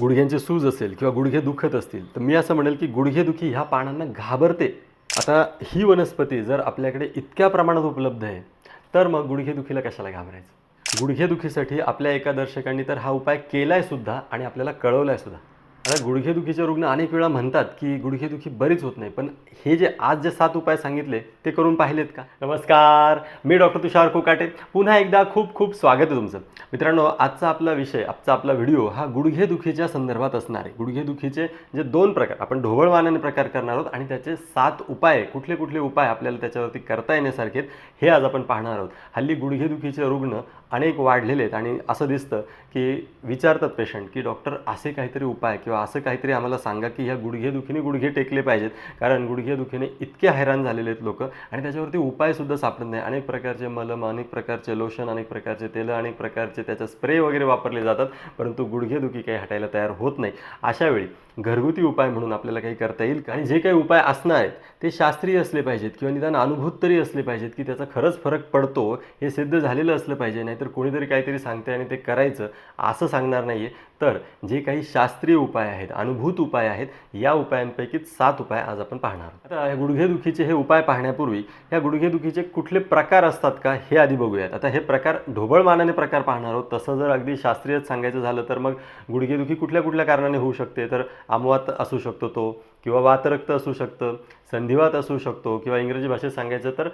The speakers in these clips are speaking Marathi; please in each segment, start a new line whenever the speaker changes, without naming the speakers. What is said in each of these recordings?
गुडघ्यांची सूज असेल किंवा गुडघे दुखत असतील तर मी असं म्हणेल की गुडघेदुखी ह्या पानांना घाबरते. आता ही वनस्पती जर आपल्याकडे इतक्या प्रमाणात उपलब्ध आहे तर मग गुडघेदुखीला कशाला घाबरायचं? गुडघेदुखीसाठी आपल्या एका दर्शकांनी तर हा उपाय केलाय सुद्धा आणि आपल्याला कळवलाय सुद्धा. आता गुडघेदुखीचे रुग्ण अनेक वेळा म्हणतात की गुडघेदुखी बरीच होत नाही पण हे जे आज जे सात उपाय सांगितले ते करून पाहिलेत का? नमस्कार मी डॉक्टर तुषार कोकाटे. पुन्हा एकदा खूप खूप स्वागत आहे तुमचं. मित्रांनो आजचा आपला विषय आजचा आपला व्हिडिओ हा गुडघेदुखीच्या संदर्भात असणार आहे. गुडघेदुखीचे जे दोन प्रकार आपण ढोबळमानाने प्रकार करणार आहोत आणि त्याचे सात उपाय कुठले कुठले उपाय आपल्याला त्याच्यावरती करता येण्यासारखे आहेत हे आज आपण पाहणार आहोत. हल्ली गुडघेदुखीचे रुग्ण अनेक वाढलेले आहेत. आणि असं दिसतं की विचारतात पेशंट की डॉक्टर असे काहीतरी उपाय किंवा असं काहीतरी आम्हाला सांगा की ह्या गुडघेदुखीने गुडघे टेकले पाहिजेत. कारण गुडघेदुखीने इतके हैराण झालेले आहेत लोक आणि त्याच्यावरती उपायसुद्धा सापडत नाही. अनेक प्रकारचे मलम अनेक प्रकारचे लोशन अनेक प्रकारचे तेलं अनेक प्रकारचे त्याचा स्प्रे वगैरे वापरले जातात परंतु गुडघेदुखी काही हटायला तयार होत नाही. अशावेळी घरगुती उपाय म्हणून आपल्याला काही करता येईल? आणि जे काही उपाय असणार आहेत ते शास्त्रीय असले पाहिजेत किंवा निदान अनुभूत तरी असले पाहिजेत की त्याचा खरंच फरक पडतो हे सिद्ध झालेलं असलं पाहिजे तर कोणीतरी काहीतरी सांगते आणि ते करायचं असं सांगणार नाही आहे तर जे काही शास्त्रीय उपाय आहेत अनुभूत उपाय आहेत या उपायांपैकी सात उपाय आज आपण पाहणार आता ह्या गुडघेदुखीचे हे उपाय पाहण्यापूर्वी या गुडघेदुखीचे कुठले प्रकार असतात का हे आधी बघूयात. आता हे प्रकार ढोबळमानाने प्रकार पाहणार आहोत. तसं जर अगदी शास्त्रीयच सांगायचं झालं तर मग गुडघेदुखी कुठल्या कुठल्या कारणाने होऊ शकते? तर आमवात असू शकतो तो. किंवा वातरक्त असू शकतं संधिवात असू शकतो किंवा इंग्रजी भाषेत सांगायचं तर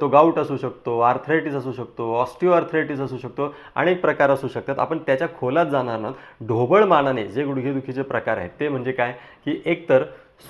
तो गाऊट असू शकतो आर्थरायटिस असू शकतो ऑस्टिओ आर्थरायटिस असू शकतो अनेक प्रकार असू शकतात. आपण त्याच्या खोलात जाणार नाहीत. ढोबळ मानाने जे गुडघेदुखीचे प्रकार आहेत ते म्हणजे काय? की एकतर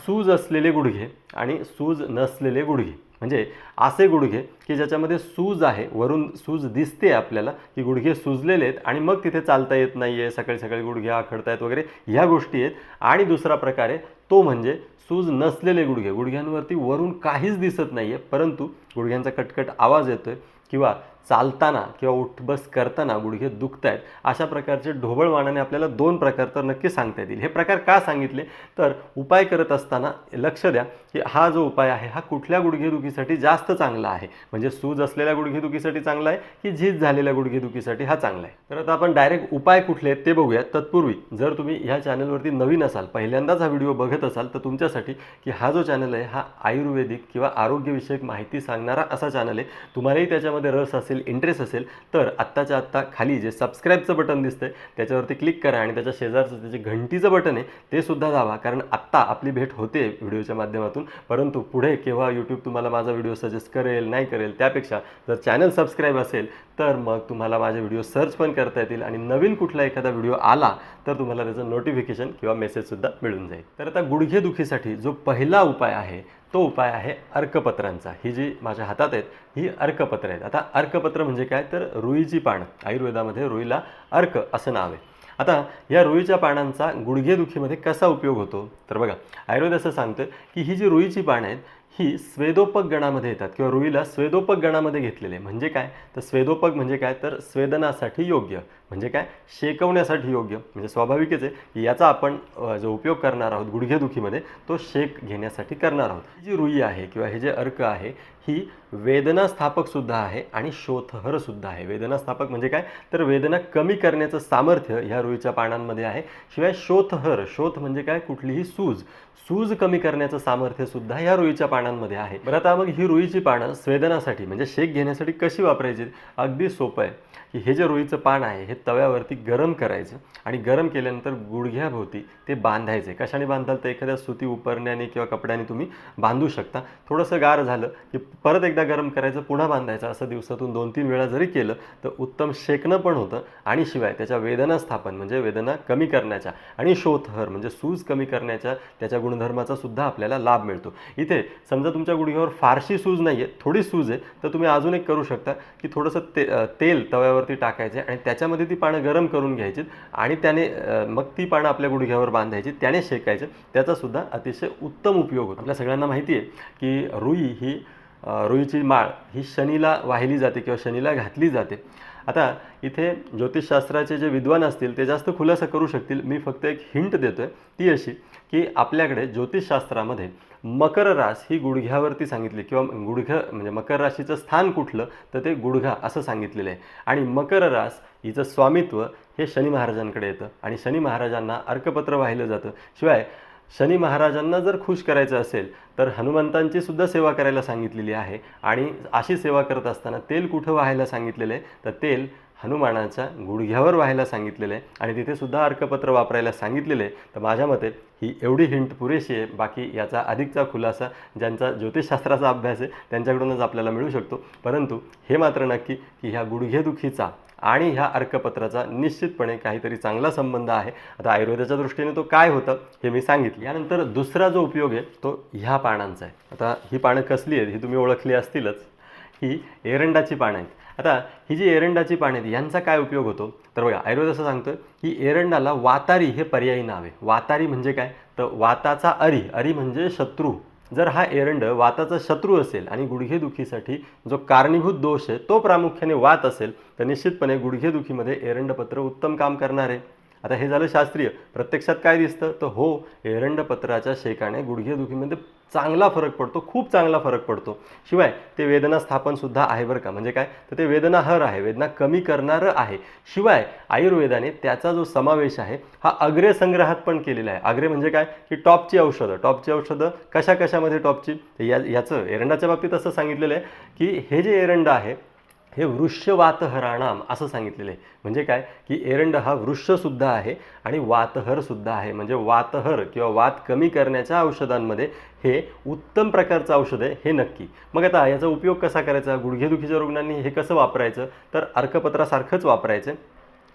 सूज असलेले गुडघे आणि सूज नसलेले गुडघे. म्हणजे असे गुडघे की ज्याच्यामध्ये सूज आहे वरून सूज दिसते आपल्याला की गुडघे सुजलेले आहेत आणि मग तिथे चालता येत नाही आहे सकाळी सकाळी गुडघे आखडतायत वगैरे ह्या गोष्टी आहेत. आणि दुसरा प्रकार आहे तो म्हणजे सूज नसलेले गुडघे. गुडघ्यांवरती वरून काहीच दिसत नाही आहे परंतु गुडघ्यांचा कटकट आवाज येतो आहे किंवा चालताना किंवा उठबस करताना गुडघे दुखत आहेत अशा प्रकारचे ढोबळवाणाने आपल्याला दोन प्रकार तर नक्की सांगता येतील. हे प्रकार का सांगितले? तर उपाय करत असताना लक्ष द्या की हा जो उपाय आहे हा कुठल्या गुडघेदुखीसाठी जास्त चांगला आहे? म्हणजे सूज असलेल्या गुडघेदुखीसाठी चांगला आहे की झीज झालेल्या गुडघेदुखीसाठी हा चांगला आहे? तर आता आपण डायरेक्ट उपाय कुठले आहेत ते बघूया तत्पूर्वी जर तुम्ही ह्या चॅनलवरती नवीन असाल पहिल्यांदाच हा व्हिडिओ बघत असाल तर तुमच्यासाठी की हा जो चॅनल आहे हा आयुर्वेदिक किंवा आरोग्यविषयक माहिती सांगणारा असा चॅनल आहे. तुम्हालाही त्याच्यामध्ये रस असेल इंटरेस्ट असेल तर आत्ताच्या आत्ता खाली जे सबस्क्राईबचं बटन दिसतंय त्याच्यावरती क्लिक करा आणि त्याच्या शेजारचं त्याचे घंटीचं बटन आहे ते सुद्धा दाबा. कारण आत्ता आपली भेट होते व्हिडिओच्या माध्यमातून. परंतु पुढे केव्हा यूट्यूब तुम्हाला माझा व्हिडिओ सजेस्ट करेल नाही करेल त्यापेक्षा जर चॅनल सबस्क्राईब असेल तर मग तुम्हाला माझे व्हिडिओ सर्च पण करता येतील आणि नवीन कुठला एखादा व्हिडिओ आला तर तुम्हाला त्याचं नोटिफिकेशन किंवा मेसेजसुद्धा मिळून जाईल. तर आता गुडघेदुखीसाठी जो पहिला उपाय आहे तो उपाय आहे अर्कपत्रांचा. ही जी माझ्या हातात आहेत ही अर्कपत्र आहेत. आता अर्कपत्र म्हणजे काय? तर रुईची पानं. आयुर्वेदामध्ये रुईला अर्क असं नाव आहे. आता या रुईच्या पानांचा गुडघेदुखीमध्ये कसा उपयोग होतो? तर बघा आयुर्वेद असं सांगतं की ही जी रुईची पानं आहेत ही स्वेदोपक गणामध्ये येतात किंवा रुईला स्वेदोपक गणामध्ये घेतलेले. म्हणजे काय? तर स्वेदोपक म्हणजे काय? तर स्वेदनासाठी योग्य. म्हणजे काय? शेकवण्यासाठी योग्य. म्हणजे स्वाभाविकच आहे की याचा आपण जो उपयोग करणार आहोत गुडघेदुखीमध्ये तो शेक घेण्यासाठी करणार आहोत. ही जी रुई आहे किंवा हे जे अर्क आहे ही वेदनास्थापकसुद्धा आहे आणि शोथहर सुद्धा आहे. वेदनास्थापक म्हणजे काय? तर वेदना कमी करण्याचं सामर्थ्य ह्या रुईच्या पानांमध्ये आहे. शिवाय शोथहर शोथ म्हणजे काय? कुठलीही सूज. सूज कमी करण्याचं सामर्थ्य सुद्धा ह्या रुईच्या पानांमध्ये आहे. बरं आता मग ही रुईची पानं स्वेदनासाठी म्हणजे शेक घेण्यासाठी कशी वापरायची? अगदी सोपं आहे. की हे जे रुईचं पान आहे हे तव्यावरती गरम करायचं आणि गरम केल्यानंतर गुडघ्याभोवती ते बांधायचे. कशाने बांधाल तर एखाद्या सुती उपरण्याने किंवा कपड्याने तुम्ही बांधू शकता. थोडंसं गार झालं की परत एकदा गरम करायचं पुन्हा बांधायचं. असं दिवसातून दोन तीन वेळा जरी केलं तर उत्तम शेकणं पण होतं. आणि शिवाय त्याच्या वेदना स्थापन म्हणजे वेदना कमी करण्याच्या आणि शोथहर म्हणजे सूज कमी करण्याच्या त्याच्या गुणधर्माचा सुद्धा आपल्याला लाभ मिळतो. इथे समजा तुमच्या गुडघ्यावर फारशी सूज नाही आहे थोडी सूज आहे तर तुम्ही अजून एक करू शकता की थोडंसं ते तेल तव्यावरती टाकायचे आणि त्याच्यामध्ये ती पानं गरम करून घ्यायची आणि त्याने मग ती पानं आपल्या गुडघ्यावर बांधायची त्याने शेकायचं. त्याचासुद्धा अतिशय उत्तम उपयोग होतो. आपल्या सगळ्यांना माहिती आहे की रुई ही रुईची माळ ही शनीला वाहिली जाते किंवा शनीला घातली जाते. आता इथे ज्योतिषशास्त्राचे जे विद्वान असतील ते जास्त खुलासा करू शकतील. मी फक्त एक हिंट देतोय. ती अशी की आपल्याकडे ज्योतिषशास्त्रामध्ये मकर रास ही गुडघ्यावरती सांगितली किंवा गुडघ म्हणजे मकर राशीचं स्थान कुठलं तर ते गुडघा असं सांगितलेलं आहे. आणि मकर रास हिचं स्वामित्व हे शनी महाराजांकडे येतं आणि शनी महाराजांना अर्कपत्र वाहिलं जातं. शिवाय शनी महाराजांना जर खुश करायचं असेल तर हनुमंतांची सुद्धा सेवा करायला सांगितलेली आहे आणि अशी सेवा करत असताना तेल कुठं व्हायला सांगितलेलं आहे तर तेल हनुमानाच्या गुडघ्यावर व्हायला सांगितलेलं आहे आणि तिथेसुद्धा अर्कपत्र वापरायला सांगितलेलं आहे. तर माझ्या मते ही एवढी हिंट पुरेशी आहे. बाकी याचा अधिकचा खुलासा ज्यांचा ज्योतिषशास्त्राचा अभ्यास आहे त्यांच्याकडूनच आपल्याला मिळू शकतो. परंतु हे मात्र नक्की की ह्या गुडघेदुखीचा आणि ह्या अर्कपत्राचा निश्चितपणे काहीतरी चांगला संबंध आहे. आता आयुर्वेदाच्या दृष्टीने तो काय होतं हे मी सांगितलं. यानंतर दुसरा जो उपयोग आहे तो ह्या पानांचा आहे. आता ही पानं कसली आहेत ही तुम्ही ओळखली असतीलच. ही एरंडाची पानं आहेत. आता ही जी एरंडाची पानं आहेत यांचा काय उपयोग होतो? तर बघा आयुर्वेद असं सांगतं की एरंडाला वातारी हे पर्यायी नाव आहे. वातारी म्हणजे काय? तर वाताचा अरी अरी म्हणजे शत्रू. जर हा एरंड वाताचा शत्रू असेल आणि गुडघेदुखीसाठी जो कारणीभूत दोष आहे तो प्रामुख्याने वात असेल तर निश्चितपणे गुडघेदुखीमध्ये एरंडपत्र उत्तम काम करणार. आहे आता हे झालं शास्त्रीय. प्रत्यक्षात काय दिसतं? तर हो एरंडपत्राच्या शेकाने गुडघेदुखीमध्ये चांगला फरक पडतो खूप चांगला फरक पडतो. शिवाय ते वेदना स्थापन सुद्धा आहे बरं का. म्हणजे काय? तर ते वेदना हर आहे वेदना कमी करणारं आहे. शिवाय आयुर्वेदाने त्याचा जो समावेश आहे हा अग्रे संग्रहात पण केलेला आहे. अग्रे म्हणजे काय? की टॉपची औषधं. टॉपची औषधं कशा कशामध्ये टॉपची? या याचं एरंडाच्या बाबतीत असं सांगितलेलं आहे की हे जे एरंड आहे हे वृक्षवातहराणाम असं सांगितलेलं आहे. म्हणजे काय? की एरंड हा वृक्षसुद्धा आहे आणि वातहरसुद्धा आहे. म्हणजे वातहर किंवा वात कमी करण्याच्या औषधांमध्ये हे उत्तम प्रकारचं औषध आहे हे नक्की. मग आता याचा उपयोग कसा करायचा? गुडघेदुखीच्या रुग्णांनी हे कसं वापरायचं? तर अर्कपत्रासारखंच वापरायचं.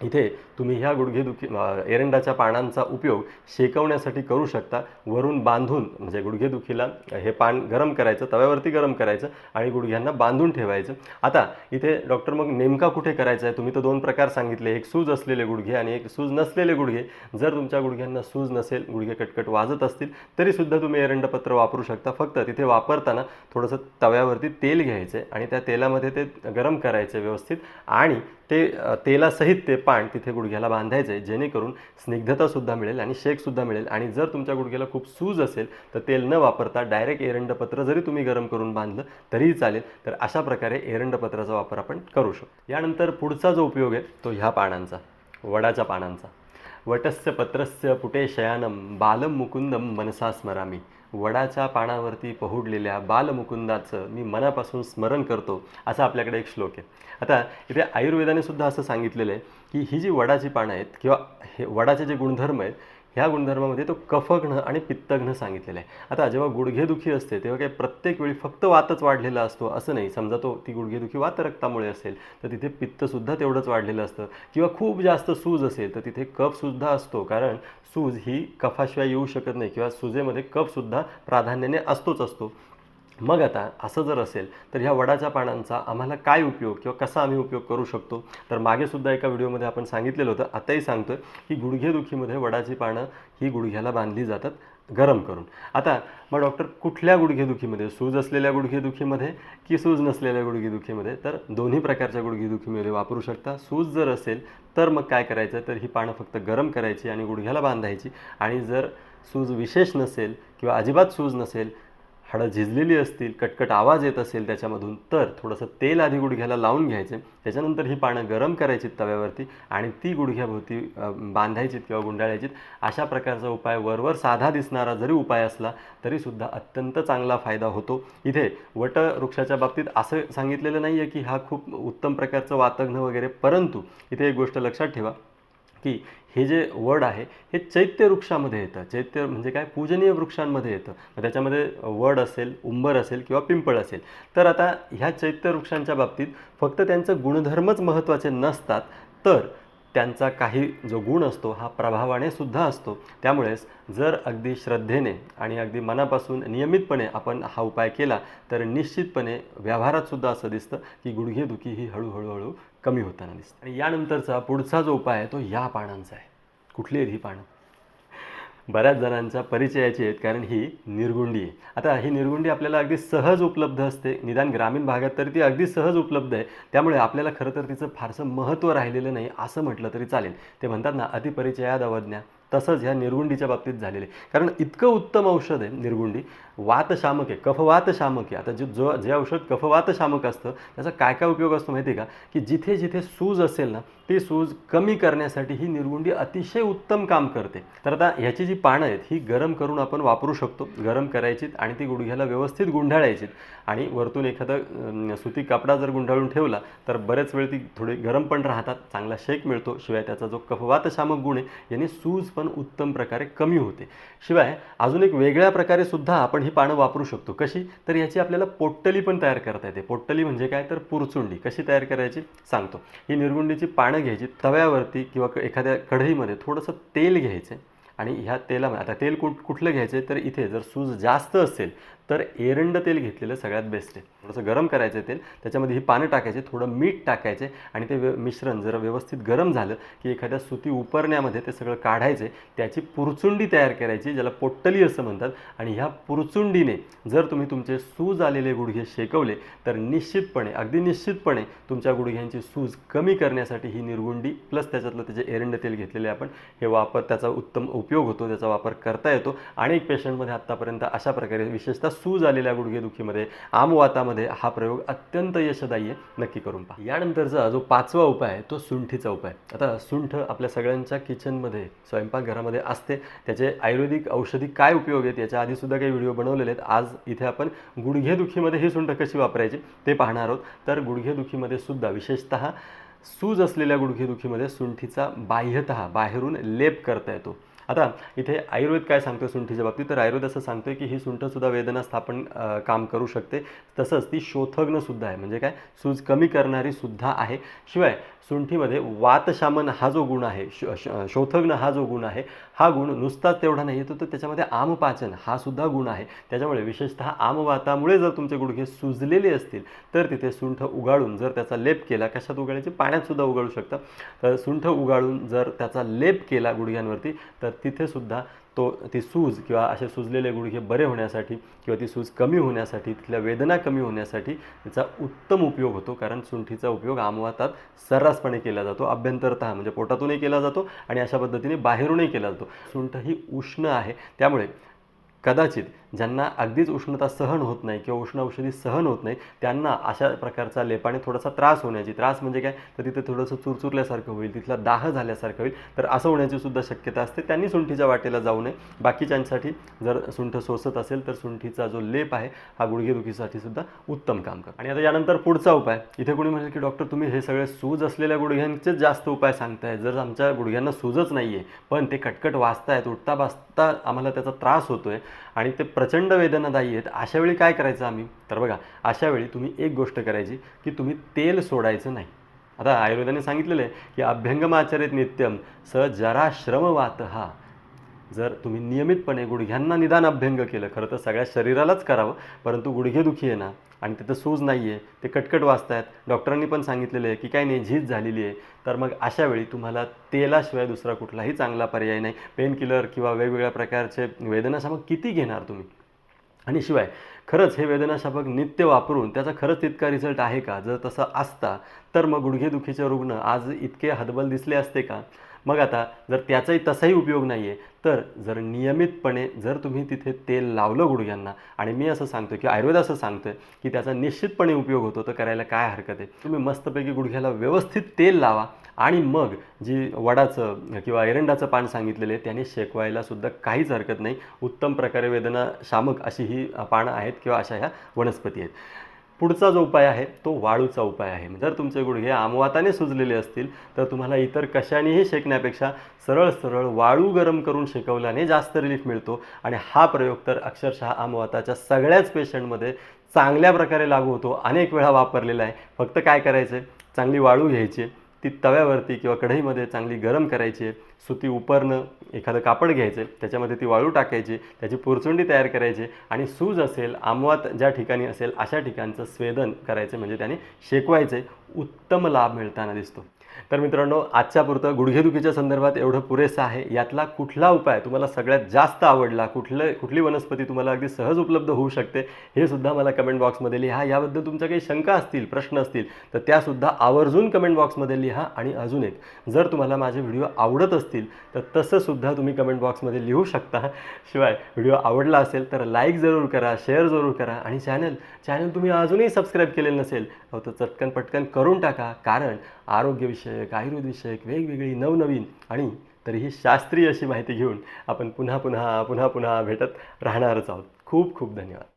इथे तुम्ही ह्या गुडघेदुखी एरंडाच्या पानांचा उपयोग शेकवण्यासाठी करू शकता. वरून बांधून म्हणजे गुडघेदुखीला हे पान गरम करायचं तव्यावरती गरम करायचं आणि गुडघ्यांना बांधून ठेवायचं. आता इथे डॉक्टर मग नेमका कुठे करायचा आहे तुम्ही तर दोन प्रकार सांगितले एक सूज असलेले गुडघे आणि एक सूज नसलेले गुडघे. जर तुमच्या गुडघ्यांना सूज नसेल गुडघे कटकट वाजत असतील तरीसुद्धा तुम्ही एरंडपत्र वापरू शकता. फक्त तिथे वापरताना थोडंसं तव्यावरती तेल घ्यायचं आणि त्या तेलामध्ये ते गरम करायचे व्यवस्थित. आणि ते तेलासहित ते पान तिथे गुडघ्याला बांधायचं आहे जेणेकरून स्निग्धतासुद्धा मिळेल आणि शेकसुद्धा मिळेल. आणि जर तुमच्या गुडघ्याला खूप सूज असेल तर तेल न वापरता डायरेक्ट एरंडपत्र जरी तुम्ही गरम करून बांधलं तरीही चालेल. तर अशा प्रकारे एरंडपत्राचा वापर आपण करू शकतो. यानंतर पुढचा जो उपयोग आहे तो ह्या पानांचा वडाच्या पानांचा. वटस्य पत्रस्य पुटे शयानम बालम मुकुंदम मनसा स्मरामी. वडाच्या पानावरती पहुडलेल्या बालमुकुंदाचं मी मनापासून स्मरण करतो असा आपल्याकडे एक श्लोक आहे. आता इथे आयुर्वेदाने सुद्धा असं सांगितलेलं आहे की ही जी वडाची पानं आहेत किंवा हे वडाचे जे गुणधर्म आहेत ह्या गुणधर्मामध्ये तो कफघ्न आणि पित्तघ्न सांगितलेला आहे. आता जेव्हा गुडघेदुखी असते तेव्हा काही प्रत्येक वेळी फक्त वातच वाढलेला असतो असं नाही. समजा तो ती गुडघेदुखी वात रक्तामुळे असेल तर तिथे पित्तसुद्धा तेवढंच वाढलेलं असतं. किंवा खूप जास्त सूज असेल तर तिथे कफसुद्धा असतो. कारण सूज ही कफाशिवाय येऊ शकत नाही किंवा सुजेमध्ये कफसुद्धा प्राधान्याने असतोच असतो. मग आता असं जर असेल तर ह्या वडाच्या पानांचा आम्हाला काय उपयोग किंवा कसा आम्ही उपयोग करू शकतो? तर मागेसुद्धा एका व्हिडिओमध्ये आपण सांगितलेलं होतं. आताही सांगतोय की गुडघेदुखीमध्ये वडाची पानं ही गुडघ्याला बांधली जातात गरम करून. आता मग डॉक्टर कुठल्या गुडघेदुखीमध्ये? सूज असलेल्या गुडघेदुखीमध्ये की सूज नसलेल्या गुडघेदुखीमध्ये? तर दोन्ही प्रकारच्या गुडघेदुखीमध्ये वापरू शकता. सूज जर असेल तर मग काय करायचं? तर ही पानं फक्त गरम करायची आणि गुडघ्याला बांधायची. आणि जर सूज विशेष नसेल किंवा अजिबात सूज नसेल हाडं झिजलेली असतील कटकट आवाज येत असेल त्याच्यामधून तर थोडंसं तेल आधी गुडघ्याला लावून घ्यायचे. त्याच्यानंतर ही पानं गरम करायची तव्यावरती आणि ती गुडघ्याभोवती बांधायचीत किंवा गुंडाळायचीत. अशा प्रकारचा उपाय वरवर साधा दिसणारा जरी उपाय असला तरीसुद्धा अत्यंत चांगला फायदा होतो. इथे वट वृक्षाच्या बाबतीत असं सांगितलेलं नाही आहे की हा खूप उत्तम प्रकारचं वातघ्न वगैरे परंतु इथे एक गोष्ट लक्षात ठेवा. की हे जे वड आहे हे चैत्य वृक्षामध्ये येतं. चैत्य म्हणजे काय? पूजनीय वृक्षांमध्ये येतं. मग त्याच्यामध्ये वड असेल उंबर असेल किंवा पिंपळ असेल. तर आता ह्या चैत्य वृक्षांच्या बाबतीत फक्त त्यांचं गुणधर्मच महत्त्वाचे नसतात तर त्यांचा काही जो गुण असतो हा प्रभावाने सुद्धा असतो. त्यामुळेच जर अगदी श्रद्धेने आणि अगदी मनापासून नियमितपणे आपण हा उपाय केला तर निश्चितपणे व्यवहारात सुद्धा असं दिसतं की गुडघेदुखी ही हळूहळू हळू कमी होताना दिसतं. आणि यानंतरचा पुढचा जो उपाय आहे तो या पानांचा आहे. कुठली आहेत ही पानं. बऱ्याच जणांच्या परिचयाची आहेत कारण ही निर्गुंडी आहे. आता ही निर्गुंडी आपल्याला अगदी सहज उपलब्ध असते. निदान ग्रामीण भागात तरी ती अगदी सहज उपलब्ध आहे. त्यामुळे आपल्याला खरं तर तिचं फारसं महत्त्व राहिलेलं नाही असं म्हटलं तरी चालेल. ते म्हणतात ना अतिपरिचयाद अवज्ञा. तसंच ह्या निर्गुंडीच्या बाबतीत झालेले आहे. कारण इतकं उत्तम औषध आहे निर्गुंडी. वातशामक आहे कफवातशामक. आहे आता जे जो जे औषध कफवातशामक असतं त्याचा काय काय उपयोग असतो माहिती आहे का? की जिथे जिथे सूज असेल ना ती सूज कमी करण्यासाठी ही निर्गुंडी अतिशय उत्तम काम करते. तर आता ह्याची जी पानं आहेत ही गरम करून आपण वापरू शकतो. गरम करायचीत आणि ती गुडघ्याला व्यवस्थित गुंढाळायचीत आणि वरतून एखादा सुती कपडा जर गुंढाळून ठेवला तर बरेच वेळ ती थोडी गरम पण राहतात चांगला शेक मिळतो. शिवाय त्याचा जो कफवातशामक गुण आहे याने सूज पण उत्तम प्रकारे कमी होते. शिवाय अजून एक वेगळ्या प्रकारे सुद्धा आपण ही पानं वापरू शकतो. कशी? तर याची आपल्याला पोट्टली पण तयार करता येते. पोट्टली म्हणजे काय? तर पुरचुंडी. कशी तयार करायची? सांगतो. ही निरगुंडीची पानं घ्यायची. तव्यावरती किंवा एखाद्या कढईमध्ये थोडंसं तेल घ्यायचं आणि ह्या तेलामध्ये आता तेल कुठ कुठलं घ्यायचं? तर इथे जर सूज जास्त असेल तर एरंड तेल घेतलेलं सगळ्यात बेस्ट आहे. थोडंसं गरम करायचं तेल त्याच्यामध्ये ही पानं टाकायचे थोडं मीठ टाकायचे आणि ते व्य- मिश्रण जर व्यवस्थित गरम झालं की एखाद्या सुती उपरण्यामध्ये ते सगळं काढायचे त्याची पुरचुंडी तयार करायची ज्याला पोट्टली असं म्हणतात आणि ह्या पुरचुंडीने जर तुम्ही तुमचे सूज आलेले गुडघे शेकवले तर निश्चितपणे अगदी निश्चितपणे तुमच्या गुडघ्यांची सूज कमी करण्यासाठी ही निर्गुंडी प्लस त्याच्यातलं त्याचे एरंड तेल घेतलेले आपण हे वापर त्याचा उत्तम उपयोग होतो त्याचा वापर करता येतो अनेक पेशंटमध्ये आत्तापर्यंत अशा प्रकारे विशेषतः सूज आलेल्या गुडघेदुखीमध्ये आमवातामध्ये हा प्रयोग अत्यंत यशदायी आहे. नक्की करून पहा. यानंतरचा जो पाचवा उपाय आहे तो सुंठीचा उपाय आता सुंठ आपल्या सगळ्यांच्या किचनमध्ये स्वयंपाकघरामध्ये असते. त्याचे आयुर्वेदिक औषधी काय उपयोग आहेत याच्या आधीसुद्धा काही व्हिडिओ बनवलेले आहेत. आज इथे आपण गुडघेदुखीमध्ये ही सुंठ कशी वापरायची ते पाहणार आहोत. तर गुडघेदुखीमध्ये सुद्धा विशेषतः सूज असलेल्या गुडघेदुखीमध्ये सुंठीचा बाह्यतः बाहेरून लेप करता येतो. आता इथे आयुर्वेद काय सांगतो सुंठीच्या बाबतीत? तर आयुर्वेद असं सांगतोय की ही सुंठसुद्धा वेदना स्थापन काम करू शकते. तसंच ती शोथग्न सुद्धा आहे. म्हणजे काय? सूज कमी करणारी सुद्धा आहे. शिवाय सुंठीमध्ये वातशामन हा जो गुण आहे शो शोथग्न हा जो गुण आहे हा गुण नुसताच तेवढा नाही येतो तर त्याच्यामध्ये आमपाचन हा सुद्धा गुण आहे. त्याच्यामुळे विशेषतः आमवातामुळे जर तुमचे गुडघे सुजलेले असतील तर तिथे सुंठ उगाळून जर त्याचा लेप केला कशात उगाळायचे? पाण्यातसुद्धा उगाळू शकता. तर सुंठ उगाळून जर त्याचा लेप केला गुडघ्यांवरती तर तिथेसुद्धा तो ती सूज किंवा असे सुजलेले गुडघे बरे होण्यासाठी किंवा ती सूज कमी होण्यासाठी तिथल्या वेदना कमी होण्यासाठी त्याचा उत्तम उपयोग होतो. कारण सुंठीचा उपयोग आमवातात सर्रासपणे केला जातो. अभ्यंतरतः म्हणजे पोटातूनही केला जातो आणि अशा पद्धतीने बाहेरूनही केला जातो. सुंठ ही उष्ण आहे. त्यामुळे कदाचित ज्यांना अगदीच उष्णता सहन होत नाही किंवा उष्ण औषधी सहन होत नाही त्यांना अशा प्रकारचा लेपाने थोडासा त्रास होण्याची त्रास म्हणजे काय? तर तिथे थोडंसं चुरचुरल्यासारखं होईल तिथला दाह झाल्यासारखं होईल. तर असं होण्याची सुद्धा शक्यता असते. त्यांनी सुंठीच्या वाटेला जाऊ नये. बाकीच्यांसाठी जर सुंठ सोसत असेल तर सुंठीचा जो लेप आहे हा गुडघेदुखीसाठी सुद्धा उत्तम काम करतो. आणि आता यानंतर पुढचा उपाय. इथे कोणी म्हणेल की डॉक्टर तुम्ही हे सगळे सूज असलेल्या गुडघ्यांचेच जास्त उपाय सांगताय. जर आमच्या गुडघ्यांना सूजच नाही आहे पण ते कटकट वाचतायत उठता बसता आम्हाला त्याचा त्रास होतोय आणि ते प्रचंड वेदनादायी आहेत. अशा वेळी काय करायचं आम्ही? तर बघा अशा वेळी तुम्ही एक गोष्ट करायची की तुम्ही तेल सोडायचं नाही. आता आयुर्वेदाने सांगितलेलं आहे की अभ्यंगमाचरित नित्यम स जरा श्रमवात हा जर तुम्ही नियमितपणे गुडघ्यांना निदान अभ्यंग केलं खरं तर सगळ्या शरीरालाच करावं परंतु गुडघेदुखी आहे ना आणि तिथं सूज नाही आहे ते कटकट वाचतायत डॉक्टरांनी पण सांगितलेलं आहे की काय नाही झीज झालेली आहे. तर मग अशा वेळी तुम्हाला तेलाशिवाय दुसरा कुठलाही चांगला पर्याय नाही. पेन किलर किंवा वेगवेगळ्या प्रकारचे वेदनाशामक किती घेणार तुम्ही? आणि शिवाय खरंच हे वेदनाशामक नित्य वापरून त्याचा खरंच तितका रिझल्ट आहे का? जर तसं असता तर मग गुडघेदुखीचे रुग्ण आज इतके हतबल दिसले असते का? मग आता जर त्याचाही तसाही उपयोग नाही आहे तर जर नियमितपणे जर तुम्ही तिथे तेल लावलं गुडघ्यांना आणि मी असं सांगतो की आयुर्वेद असं सांगतोय की त्याचा निश्चितपणे उपयोग होतो तर करायला काय हरकत आहे? तुम्ही मस्तपैकी गुडघ्याला व्यवस्थित तेल लावा आणि मग जी वडाचं किंवा एरंडाचं पान सांगितलेलं आहे त्याने शेकवायला सुद्धा काहीच हरकत नाही. उत्तम प्रकारे वेदना शामक अशी ही पानं आहेत किंवा अशा ह्या वनस्पती आहेत. पुढचा जो उपाय आहे तो वाळूचा उपाय आहे. जर तुमचे गुडघे आमवाताने सुजलेले असतील तर तुम्हाला इतर कशानेही शेकण्यापेक्षा सरळ सरळ वाळू गरम करून शेकवल्याने जास्त रिलीफ मिळतो. आणि हा प्रयोग तर अक्षरशः आमवाताच्या सगळ्याच पेशंटमध्ये चांगल्या प्रकारे लागू होतो. अनेक वेळा वापरलेला आहे. फक्त काय करायचं चांगली वाळू घ्यायची ती तव्यावरती किंवा कढईमध्ये चांगली गरम करायची आहे सुती उपरणं एखादं कापड घ्यायचं त्याच्यामध्ये ती वाळू टाकायची त्याची पुरचुंडी तयार करायची आणि सूज असेल आमवात ज्या ठिकाणी असेल अशा ठिकाणचं स्वेदन करायचं म्हणजे त्याने शेकवायचं उत्तम लाभ मिळताना दिसतो. तर मित्रांनो आजच्या पुरतं गुडघेदुखीच्या संदर्भात एवढं पुरेसं आहे. यातला कुठला उपाय तुम्हाला सगळ्यात जास्त आवडला? कुठलं कुठली वनस्पती तुम्हाला अगदी सहज उपलब्ध होऊ शकते? हे सुद्धा मला कमेंट बॉक्समध्ये लिहा. याबद्दल तुमच्या काही शंका असतील प्रश्न असतील तर त्यासुद्धा आवर्जून कमेंट बॉक्समध्ये लिहा आणि अजून एक. जर तुम्हाला माझे व्हिडिओ आवडत असतील तर तसंसुद्धा तुम्ही कमेंट बॉक्समध्ये लिहू शकता. शिवाय व्हिडिओ आवडला असेल तर लाईक जरूर करा शेअर जरूर करा आणि चॅनल चॅनल तुम्ही अजूनही सबस्क्राईब केलेलं नसेल तर चटकन पटकन करून टाका. कारण आरोग्यविषयक आयुर्वेदविषयक वेगवेगळी नवनवीन आणि तरीही शास्त्रीय अशी माहिती घेऊन आपण पुन्हा पुन्हा पुन्हा पुन्हा भेटत राहणारच आहोत. खूप खूप धन्यवाद.